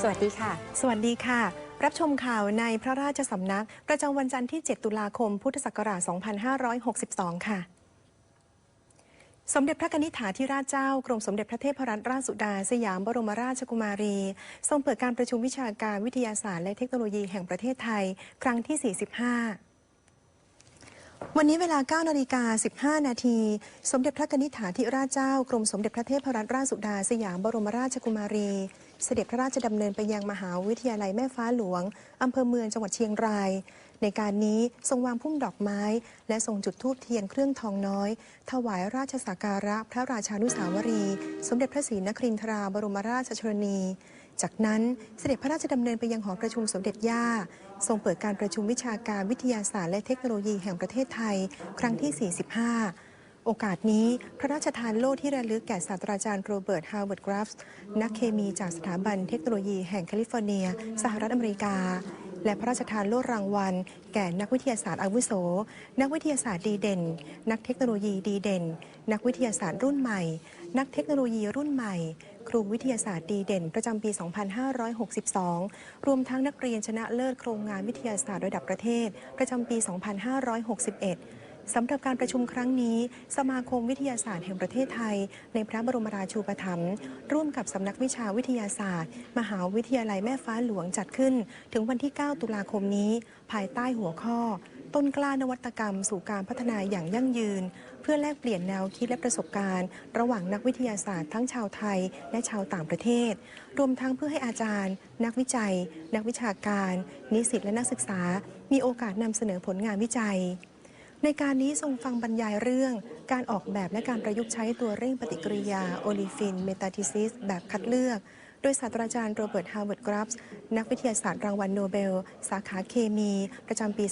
สวัสดีค่ะ สวัสดีค่ะ รับชมข่าวในพระราชสำนัก ประจำวันจันทร์ที่ 7 ตุลาคม พุทธศักราช 2562 ค่ะสมเด็จพระนิธิถาธิราชเจ้ากรมสมเด็จพระเทพรัตนราชสุดา สยามบรมราชกุมารี ทรงเปิดการประชุมวิชาการวิทยาศาสตร์และเทคโนโลยีแห่งประเทศไทย ครั้งที่ 45 วันนี้เวลา 9 นาฬิกา 15 นาที สมเด็จพระนิธิถาธิราชเจ้า กรมสมเด็จพระเทพรัตนราชสุดา สยามบรมราชกุมารี เสด็จพระราชดำเนินไปยังมหาวิทยาลัยแม่ฟ้าหลวง อำเภอเมืองจังหวัดเชียงราย ในการนี้ทรงวางพุ่มดอกไม้ และทรงจุดธูปเทียนเครื่องทองน้อย ถวายราชสักการะพระราชานุสาวรี สมเด็จพระศรีนครินทราบรมราชชนนี จากนั้นเสด็จพระราชดำเนินไปยังหอประชุมสมเด็จย่า ทรงเปิดการประชุมวิชาการวิทยาศาสตร์และเทคโนโลยีแห่งประเทศไทย ครั้งที่ 45โอกาสนี้พระราชทานโล่ที่ระลึกแก่ศาสตราจารย์โรเบิร์ต ฮาวเวิร์ด กราฟส์ นักเคมีจากสถาบันเทคโนโลยีแห่งแคลิฟอร์เนีย สหรัฐอเมริกา และพระราชทานโล่รางวัล แก่นักวิทยาศาสตร์อาวุโส นักวิทยาศาสตร์ดีเด่น นักเทคโนโลยีดีเด่น นักวิทยาศาสตร์รุ่นใหม่ นักเทคโนโลยีรุ่นใหม่ ครูวิทยาศาสตร์ดีเด่น ประจำปี 2562 รวมทั้งนักเรียนชนะเลิศโครงงานวิทยาศาสตร์ระดับประเทศ ประจำปี 2561 สำหรับการประชุมครั้งนี้ สมาคมวิทยาศาสตร์แห่งประเทศไทย ในพระบรมราชูปถัมภ์ร่วมกับสำนักวิชาวิทยาศาสตร์ มหาวิทยาลัยแม่ฟ้าหลวงจัดขึ้น ถึงวันที่ 9 ตุลาคมนี้ ภายใต้หัวข้อ ต้นกล้านวัตกรรม สู่การพัฒนาอย่างยั่งยืน เพื่อแลกเปลี่ยนแนวคิดและประสบการณ์ ระหว่างนักวิทยาศาสตร์ทั้งชาวไทย และชาวต่างประเทศ รวมทั้งเพื่อให้อาจารย์ นักวิจัย นักวิชาการ นิสิตและนักศึกษา มีโอกาสนำเสนอผลงานวิจัย ในการนี้ทรงฟังบรรยายเรื่อง การออกแบบและการประยุกต์ใช้ตัวเร่งปฏิกิริยาโอลิฟินเมตาทิซิส แบบคัดเลือก โดยศาสตราจารย์โรเบิร์ตฮาวเวิร์ดกราฟส์นักวิทยาศาสตร์รางวัลโนเบล สาขาเคมี ประจำปี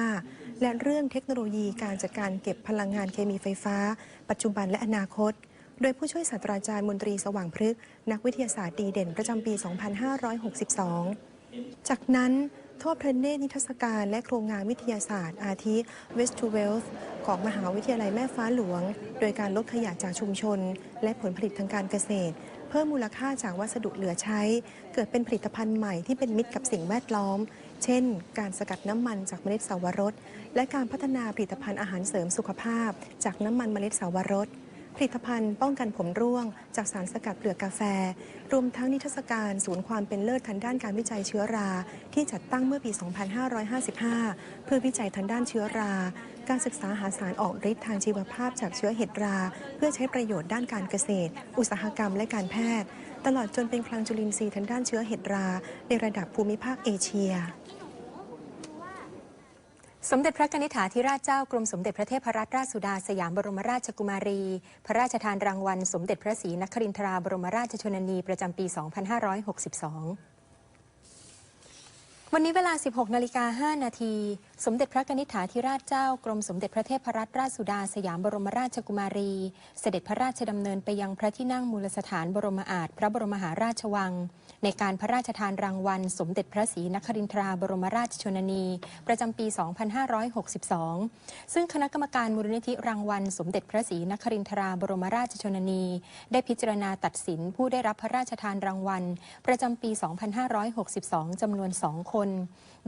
2005 และเรื่องเทคโนโลยีการจัดการเก็บพลังงานเคมีไฟฟ้า ปัจจุบันและอนาคต โดยผู้ช่วยศาสตราจารย์มนตรีสว่างพฤกษ์นักวิทยาศาสตร์ดีเด่นประจำปี 2562 จากนั้น ทั่วพระเนตรนิทรรศการและโครงงานวิทยาศาสตร์ อาทิ West to Wealth ของมหาวิทยาลัยแม่ฟ้าหลวง โดยการลดขยะจากชุมชน และผลผลิตทางการเกษตร เพิ่มมูลค่าจากวัสดุเหลือใช้ เกิดเป็นผลิตภัณฑ์ใหม่ที่เป็นมิตรกับสิ่งแวดล้อม เช่น การสกัดน้ำมันจากเมล็ดสาวรส และการพัฒนาผลิตภัณฑ์อาหารเสริมสุขภาพ จากน้ำมันเมล็ดสาวรส ผลิตภัณฑ์ป้องกันผมร่วง จากสารสกัดเปลือกกาแฟ รวมทั้งนิทรรศการศูนย์ความเป็นเลิศทางด้านการวิจัยเชื้อรา ที่จัดตั้งเมื่อปี 2555 เพื่อวิจัยทางด้านเชื้อรา การศึกษาหาสารออกฤทธิ์ทางชีวภาพจากเชื้อเห็ดรา เพื่อใช้ประโยชน์ด้านการเกษตร อุตสาหกรรมและการแพทย์ ตลอดจนเป็นคลังจุลินทรีย์ทางด้านเชื้อเห็ดรา ในระดับภูมิภาคเอเชีย สมเด็จพระนิธิถาธิราชเจ้ากรมสมเด็จพระเทพรัตนราชสุดาสยามบรมราชกุมารี พระราชทานรางวัล สมเด็จพระศรีนครินทราบรมราชชนนีประจำปี 2562 วันนี้เวลา 16 นาฬิกา 5 นาที สมเด็จพระนิธิถาธิราชเจ้ากรมสมเด็จพระเทพรัตนราชสุดาสยามบรมราชกุมารี เสด็จพระราชดำเนินไปยังพระที่นั่งมูลสถานบรมอาจพระบรมมหาราชวัง ในการพระราชทานรางวัล สมเด็จพระศรีนครินทราบรมราชชนนี ประจำปี 2562 ซึ่งคณะกรรมการมูลนิธิรางวัล สมเด็จพระศรีนครินทราบรมราชชนนี ได้พิจารณาตัดสินผู้ได้รับพระราชทานรางวัล ประจำปี 2562จำนวน 2 คน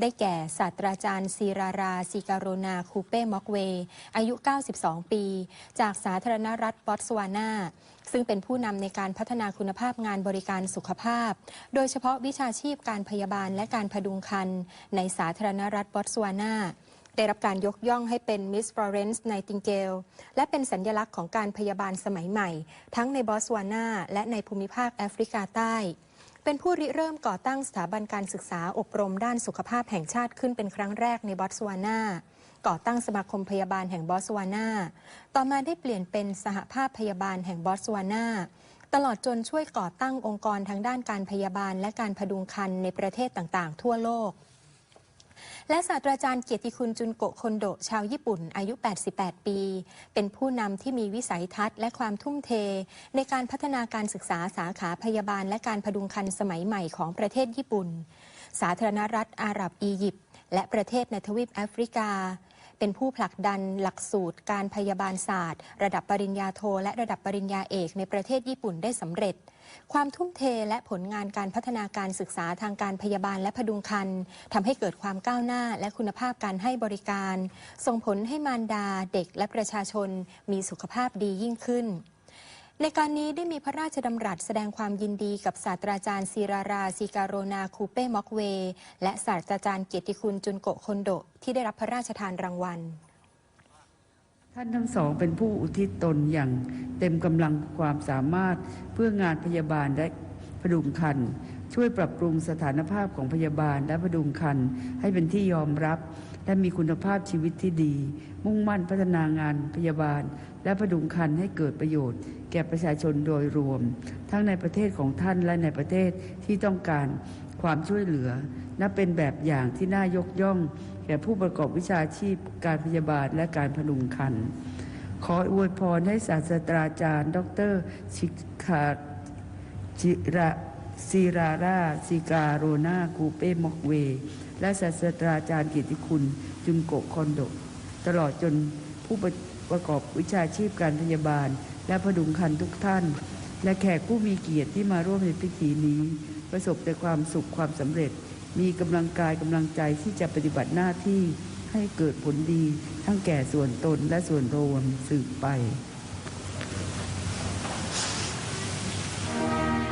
ได้แก่ศาสตราจารย์ซีราราซีการโนาคูเป้ม็อกเวอายุ 92 ปี จากสาธารณรัฐบอตสวานาซึ่งเป็นผู้นำในการพัฒนาคุณภาพงานบริการสุขภาพ โดยเฉพาะวิชาชีพการพยาบาลและการพดุงครรภ์ในสาธารณรัฐบอตสวานาได้รับการยกย่องให้เป็นมิสฟลอเรนซ์ไนติงเกลและเป็นสัญญลักษณ์ของการพยาบาลสมัยใหม่ ทั้งในบอสวานาและในภูมิภาคแอฟริกาใต้ เป็นผู้ริเริ่มก่อตั้งสถาบันการศึกษาอบรมด้านสุขภาพแห่งชาติขึ้นเป็นครั้งแรกในบอตสวานาก่อตั้งสมาคมพยาบาลแห่งบอสวานา ต่อมาได้เปลี่ยนเป็นสหภาพพยาบาลแห่งบอสวานา ตลอดจนช่วยก่อตั้งองค์กรทางด้านการพยาบาลและการพดุงคันในประเทศต่างๆ ทั่วโลก และศาสตราจารย์เกียรติคุณจุนโกะคนโดชาวญี่ปุ่น อายุ 88 ปี เป็นผู้นำที่มีวิสัยทัศน์และความทุ่มเท ในการพัฒนาการศึกษาสาขาพยาบาล และการพดุงคันสมัยใหม่ของประเทศญี่ปุ่น สาธารณรัฐอาหรับอียิปต์และประเทศในทวีปแอฟริกา เป็นผู้ผลักดันหลักสูตรการพยาบาลศาสตร์ ระดับปริญญาโท และระดับปริญญาเอกในประเทศญี่ปุ่นได้สำเร็จ ความทุ่มเทและผลงานการพัฒนาการศึกษาทางการพยาบาลและพดุงคันทำให้เกิดความก้าวหน้าและคุณภาพการให้บริการ ส่งผลให้มารดาเด็กและประชาชนมีสุขภาพดียิ่งขึ้น ในการนี้ได้มีพระราชดำรัสแสดงความยินดีกับศาสตราจารย์ซีราราซิการโรนาคูเป้ม็อกเวและศาสตราจารย์เกียรติคุณจุนโกคนโดที่ได้รับพระราชทานรางวัล ท่านทั้งสองเป็นผู้อุทิศตนอย่างเต็มกำลังความสามารถเพื่องานพยาบาลและพดุงคันช่วยปรับปรุงสถานภาพของพยาบาลและพดุงคันให้เป็นที่ยอมรับ และมีคุณภาพชีวิตที่ดี มุ่งมั่นพัฒนางานพยาบาล และพดุงคันให้เกิดประโยชน์ แก่ประชาชนโดยรวม ทั้งในประเทศของท่านและในประเทศที่ต้องการความช่วยเหลือ นับเป็นแบบอย่างที่น่ายกย่อง แก่ผู้ประกอบวิชาชีพ การพยาบาลและการพดุงคัน ขออวยพรให้ศาสตราจารย์ ดรชิคาจิระ ซีราราซิกาโรนาคูเป้มอกเว และศาสตราจารย์กิติคุณจุนโกคอนโด ตลอดจนผู้ประกอบวิชาชีพการพยาบาล และพดุงคันทุกท่าน และแขกผู้มีเกียรติที่มาร่วมในพิธีนี้ ประสบแต่ความสุขความสำเร็จ มีกำลังกายกำลังใจที่จะปฏิบัติหน้าที่ให้เกิดผลดีทั้งแก่ส่วนตนและส่วนรวมสืบไป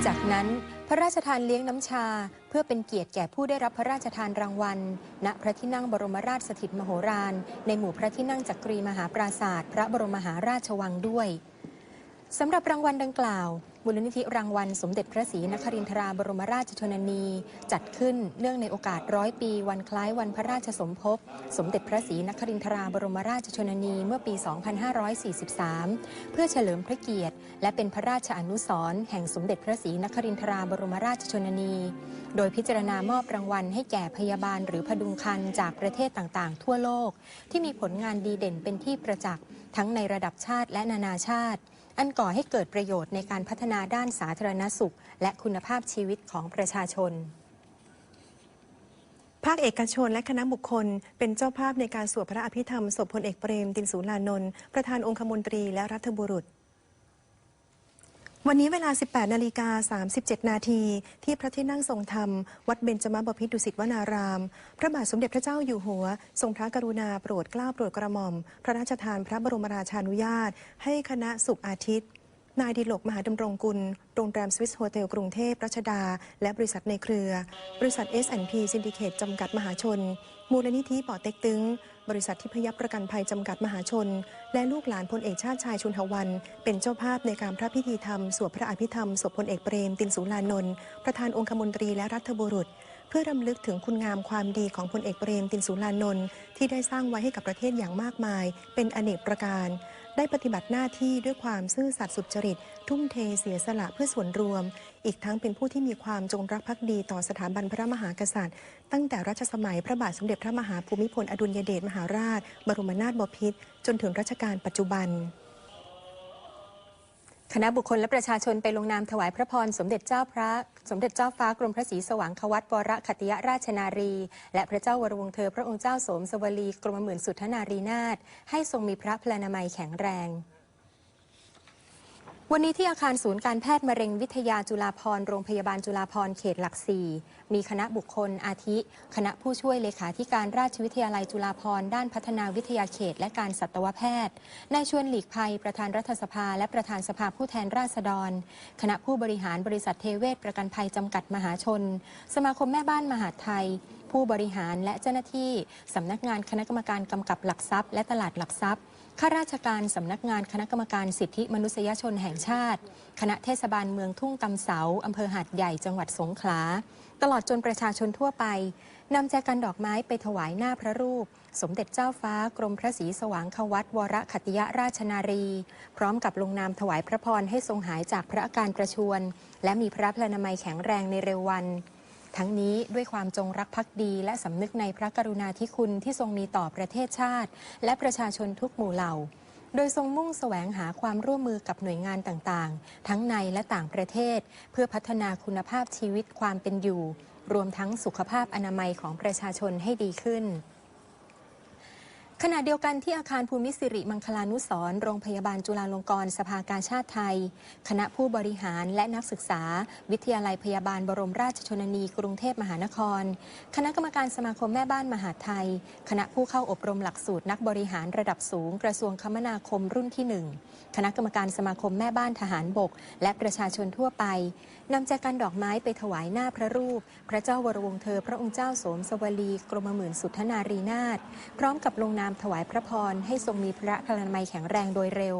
จากนั้น พระราชทานเลี้ยงน้ำชา เพื่อเป็นเกียรติแก่ผู้ได้รับพระราชทานรางวัล ณ พระที่นั่งบรมราชสถิตมโหฬารในหมู่พระที่นั่งจักรีมหาปราศาสตร์พระบรมมหาราชวังด้วยสำหรับรางวัลดังกล่าว มูลนิธิรางวัลสมเด็จพระศรีนครินทราบรมราชชนนี จัดขึ้นเนื่องในโอกาสร้อยปี วันคล้ายวันพระราชสมภพ สมเด็จพระศรีนครินทราบรมราชชนนีเมื่อปี 2543 เพื่อเฉลิมพระเกียรติ และเป็นพระราชอนุสรณ์แห่งสมเด็จพระศรีนครินทราบรมราชชนนี โดยพิจารณามอบรางวัลให้แก่พยาบาลหรือพดุงคันจากประเทศต่างๆ ทั่วโลก ที่มีผลงานดีเด่นเป็นที่ประจักษ์ ทั้งในระดับชาติและนานาชาติ อันก่อให้เกิดประโยชน์ในการพัฒนาด้านสาธารณสุข และคุณภาพชีวิตของประชาชนภาคเอกชนและคณะบุคคล เป็นเจ้าภาพในการสวดพระอภิธรรมศพพลเอกเปรมตินสุลานนท์ประธานองคมนตรีและรัฐบุรุษ วันนี้เวลา 18 นาฬิกา 37 นาทีที่พระที่นั่งทรงธรรม วัดเบญจมบพิตรดุสิตวนาราม พระบาทสมเด็จพระเจ้าอยู่หัว ทรงพระกรุณาโปรดเกล้าโปรดกระหม่อม พระราชทานพระบรมราชานุญาต ให้คณะสุขอาทิตย์ นายดิลกมหาดำรงกุล โรงแรมสวิสโฮเทลกรุงเทพรัชดา และบริษัทในเครือ บริษัท S&P ซินดิเคตจำกัดมหาชน มูลนิธิป่อเต็กตึง บริษัททิพยประกันภัยจำกัดมหาชน และลูกหลานพลเอกชาติชายชุนหวัน เป็นเจ้าภาพในการพระพิธีธรรม สวดพระอภิธรรมศพพลเอกเปรม ตินสุลานนท์ประธานองคมนตรีและรัฐบุรุษ เพื่อรำลึกถึงคุณงามความดีของพลเอกเปรม ตินสุลานนท์ที่ได้สร้างไว้ให้กับประเทศอย่างมากมาย เป็นอเนกประการ ได้ปฏิบัติหน้าที่ด้วยความซื่อสัตย์สุจริต ทุ่มเทเสียสละเพื่อส่วนรวม อีกทั้งเป็นผู้ที่มีความจงรักภักดีต่อสถาบันพระมหากษัตริย์ ตั้งแต่รัชสมัยพระบาทสมเด็จพระมหาภูมิพลอดุลยเดชมหาราช บรมนาถบพิตรจนถึงรัชกาลปัจจุบัน คณะบุคคลและประชาชนไปลงนามถวายพระพรสมเด็จเจ้าพระ สมเด็จเจ้าฟ้ากรมพระศรีสว่างควัตวรขติยราชนารี และพระเจ้าวรวงเธอพระองค์เจ้าสมสวลีกรมหมื่นสุทธนารีนาถให้ทรงมีพระพลานามัยแข็งแรง วันนี้ที่อาคารศูนย์การแพทย์มะเร็งวิทยาจุฬาภรโรงพยาบาลจุฬาภรเขตหลักสี่มีคณะบุคคลอาทิ คณะผู้ช่วยเลขาธิการราชวิทยาลัยจุฬาภรด้านพัฒนาวิทยาเขต และการสัตวแพทย์นายชวนหลีกภัย ประธานรัฐสภา และประธานสภาผู้แทนราษฎร คณะผู้บริหารบริษัทเทเวศประกันภัยจำกัดมหาชน สมาคมแม่บ้านมหาไทย ผู้บริหารและเจ้าหน้าที่สำนักงานคณะกรรมการกำกับหลักทรัพย์ และตลาดหลักทรัพย์ข้าราชการสำนักงานคณะกรรมการสิทธิมนุษยชนแห่งชาติ คณะเทศบาลเมืองทุ่งตำเสาอำเภอหาดใหญ่จังหวัดสงขลา ตลอดจนประชาชนทั่วไปนำแจกันดอกไม้ไปถวายหน้าพระรูป สมเด็จเจ้าฟ้ากรมพระศรีสว่างควัตวรขัตติยราชนารี พร้อมกับลงนามถวายพระพรให้ทรงหายจากพระอาการประชวรและมีพระพลานามัยแข็งแรงในเร็ววัน ทั้งนี้ด้วยความจงรักภักดี และสำนึกในพระกรุณาธิคุณที่ทรงมีต่อประเทศชาติ และประชาชนทุกหมู่เหล่า โดยทรงมุ่งแสวงหาความร่วมมือกับหน่วยงานต่างๆ ทั้งในและต่างประเทศ เพื่อพัฒนาคุณภาพชีวิตความเป็นอยู่ รวมทั้งสุขภาพอนามัยของประชาชนให้ดีขึ้น ขณะเดียวกันที่อาคารภูมิสิริมังคลานุสร์โรงพยาบาลจุฬาลงกรณ์สภากาชาติไทย คณะผู้บริหารและนักศึกษา วิทยาลัยพยาบาลบรมราชชนนีกรุงเทพมหานคร คณะกรรมการสมาคมแม่บ้านมหาไทย คณะผู้เข้าอบรมหลักสูตรนักบริหารระดับสูง กระทรวงคมนาคมรุ่นที่หนึ่งคณะกรรมการสมาคมแม่บ้านทหารบก และประชาชนทั่วไปนำแจกันดอกไม้ไปถวายหน้าพระรูป พระเจ้าวรวงเธอพระองค์เจ้าโสมสวลีกรมหมื่นสุทธนารีนาถพร้อมกับลงนามถวายพระพรให้ทรงมีพระพลานามัยแข็งแรงโดยเร็ว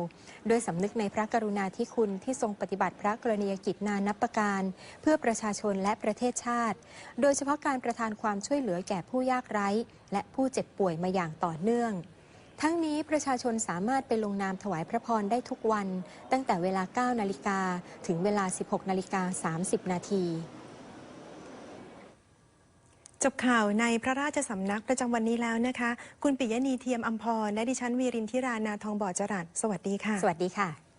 โดยสำนึกในพระกรุณาธิคุณที่ทรงปฏิบัติพระกรณียกิจนานับประการ เพื่อประชาชนและประเทศชาติ โดยเฉพาะการประทานความช่วยเหลือแก่ผู้ยากไร้ และผู้เจ็บป่วยมาอย่างต่อเนื่อง ทั้งนี้ประชาชนสามารถไปลงนามถวายพระพรได้ทุกวัน ตั้งแต่เวลา 9 นาฬิกาถึงเวลา 16 นาฬิกา 30 นาที จบข่าวในพระราชสำนักประจำวันนี้แล้วนะคะ คุณปิยณีเทียมอัมพรและดิฉันวีรินทิรานาทองบ่อจรัสสวัสดีค่ะ สวัสดีค่ะ